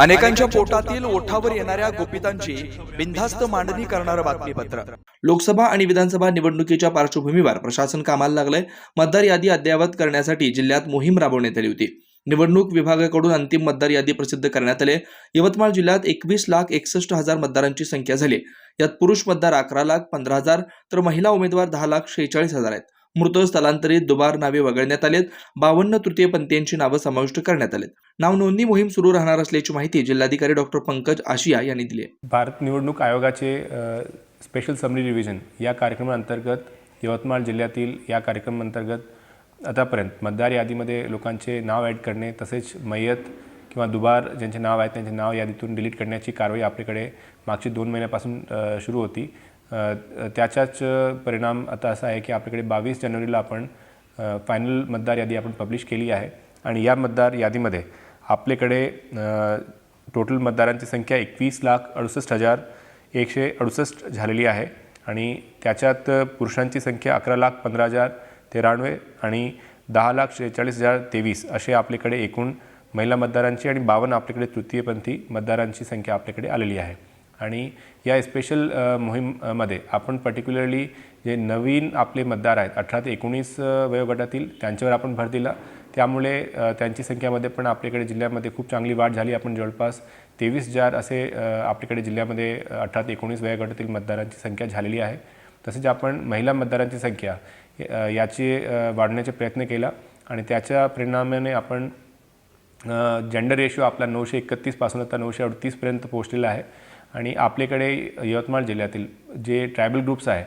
अनेकांच्या पोटातील ओठावर येणाऱ्या गोपितांची बिनधास्त मांडणी करणारं बातमीपत्र. लोकसभा आणि विधानसभा निवडणुकीच्या पार्श्वभूमीवर प्रशासन कामाला लागलंय. मतदार यादी अद्ययावत करण्यासाठी जिल्ह्यात मोहीम राबवण्यात आली होती. निवडणूक विभागाकडून अंतिम मतदार यादी प्रसिद्ध करण्यात आले. यवतमाळ जिल्ह्यात एकवीस लाख एकसष्ट हजार मतदारांची संख्या झाली. यात पुरुष मतदार अकरा लाख पंधरा हजार तर महिला उमेदवार दहा लाख शेहेचाळीस हजार आहेत. मृत स्थलांतरित दुबार नावे वगळण्यात आलेत. बावन्न तृतीयपंथीयांची नावं समाविष्ट करण्यात आलेत. नाव नोंदणी मोहीम सुरू राहणार असल्याची माहिती जिल्हाधिकारी डॉक्टर पंकज आशिया यांनी दिली आहे. भारत निवडणूक आयोगाचे स्पेशल समरी रिव्हिजन या कार्यक्रमाअंतर्गत यवतमाळ जिल्ह्यातील या कार्यक्रमाअंतर्गत आतापर्यंत मतदार यादीमध्ये लोकांचे नाव ॲड करणे तसेच मयत किंवा दुबार ज्यांचे नाव आहेत त्यांचे नाव यादीतून डिलीट करण्याची कारवाई आपल्याकडे मागची दोन महिन्यापासून सुरू होती. त्याचाच परिणाम आता असा आहे की आपल्याकडे बावीस जानेवारीला आपण फायनल मतदार यादी आपण पब्लिश केली आहे. आणि या मतदार यादीमध्ये आपल्याकडे टोटल मतदारांची संख्या एकवीस लाख अडुसष्ट हजार एकशे अडुसष्ट झालेली आहे. आणि त्याच्यात पुरुषांची संख्या अकरा लाख पंधरा हजार तेरानवे आणि दहा लाख शेहेचाळीस हजार तेवीस असे आपल्याकडे एकूण महिला मतदारांची आणि बावन्न आपल्याकडे तृतीयपंथी मतदारांची संख्या आपल्याकडे आलेली आहे. आणि या स्पेशल मोहीममध्ये आपण पर्टिक्युलरली जे नवीन आपले मतदार आहेत अठरा ते एकोणीस वयोगटातील त्यांच्यावर आपण भर दिला. त्यामुळे त्यांची संख्यामध्ये पण आपल्याकडे जिल्ह्यामध्ये खूप चांगली वाढ झाली. आपण जवळपास तेवीस हजार असे आपल्याकडे जिल्ह्यामध्ये अठरा ते एकोणीस वयोगटातील मतदारांची संख्या झालेली आहे. तसेच आपण महिला मतदारांची संख्या याची वाढण्याचा प्रयत्न केला आणि त्याच्या परिणामाने आपण जेंडर रेशो आपला नऊशे एकतीसपासून आता नऊशे अडतीसपर्यंत पोहोचलेला आहे. आणि आपल्याकडे यवतमाळ जिल्ह्यातील जे ट्रायबल ग्रुप्स आहे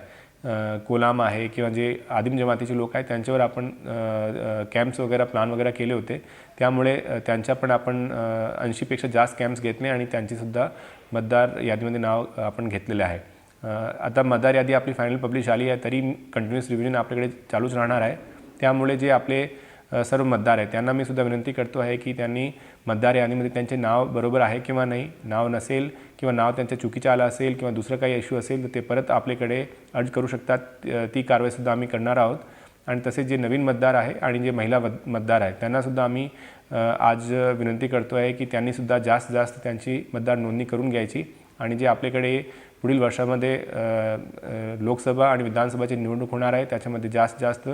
कोलाम आहे किंवा जे आदिम जमातीचे लोक आहेत त्यांच्यावर आपण कॅम्प्स वगैरे प्लान वगैरे केले होते. त्यामुळे त्यांच्या पण आपण ऐंशीपेक्षा जास्त कॅम्प्स घेतले आणि त्यांचीसुद्धा मतदार यादीमध्ये नाव आपण घेतलेले आहे. आता मतदार यादी आपली फायनल पब्लिश झाली आहे तरी कंटिन्युअस रिव्हिजन आपल्याकडे चालूच राहणार आहे. त्यामुळे जे आपले सर्व मतदार आहेत. त्यांना मी सुद्धा विनंती करतो आहे की त्यांनी मतदार यादीमध्ये त्यांचे नाव बरोबर आहे किंवा नाही नाव नसेल किंवा नाव त्यांच्या चुकीचं आलं असेल किंवा दुसरं काही इश्यू असेल तर ते परत आपल्याकडे अर्ज करू शकतात. ती कारवाईसुद्धा आम्ही करणार आहोत. आणि तसेच जे नवीन मतदार आहे आणि जे महिला मत- मतदार आहेत त्यांनासुद्धा आम्ही आज विनंती करतो आहे की त्यांनीसुद्धा जास्त जास्त त्यांची मतदार नोंदणी करून घ्यायची आणि जे आपल्याकडे पुढील वर्षामध्ये लोकसभा आणि विधानसभाची निवडणूक होणार आहे त्याच्यामध्ये जास्त जास्त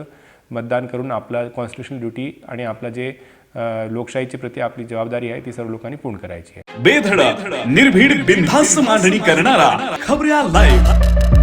मतदान करून आपला कॉन्स्टिट्युशनल ड्युटी आणि आपला जे लोकशाहीचे लोकशाहीची प्रती आपली जबाबदारी आहे ती सर्व लोकांनी पूर्ण करायची आहे. बेधडक निर्भीड बिनधास्त मांडणी करणारा खबऱ्या लाईव्ह